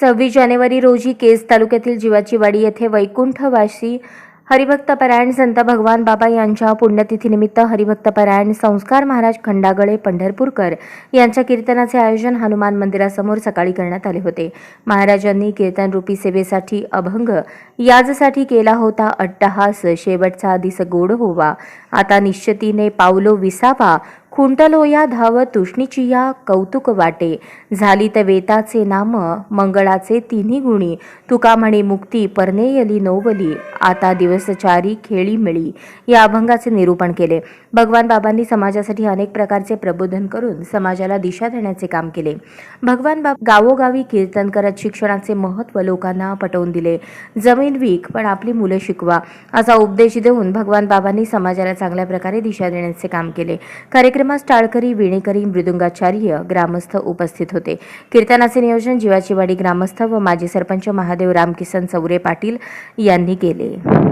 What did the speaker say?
सव्वीस जानेवारी रोजी केज तालुक्यातील जीवाचीवाडी येथे वैकुंठवासी हरिभक्तपरायण संत भगवान बाबा यांच्या पुण्यतिथीनिमित्त हरिभक्तपरायण संस्कार महाराज खंडागळे पंढरपूरकर यांच्या कीर्तनाचे आयोजन हनुमान मंदिरासमोर सकाळी करण्यात आले होते. महाराजांनी कीर्तन रूपी सेवेसाठी अभंग याजसाठी केला होता अट्टहास शेवटचा दिस गोड होवा आता निश्चितीने पावलो विसावा खुंटलोया धाव तुष्णीची या कौतुक वाटे. झाली तर वेताचे नाम मंगळाचे तिन्ही गुणी. तुका म्हणे मुक्ती परनेयली नोवली. आता दिवसचारी खेळी मिळी. या अभंगाचे निरूपण केले. भगवान बाबांनी समाजासाठी अनेक प्रकारचे प्रबोधन करून समाजाला दिशा देण्याचे काम केले. भगवान बाब गावोगावी कीर्तन करत शिक्षणाचे महत्त्व लोकांना पटवून दिले. जमीन विक पण आपली मुले शिकवा असा उपदेश देऊन भगवान बाबांनी समाजाला चांगल्या प्रकारे दिशा देण्याचे काम केले. कार्यक्रमास टाळकरी विणेकरी मृदुंगाचार्य ग्रामस्थ उपस्थित होते. कीर्तनाचे नियोजन जीवाचीवाडी ग्रामस्थ व माजी सरपंच महादेव रामकिसन चौरे पाटील यांनी केले. day.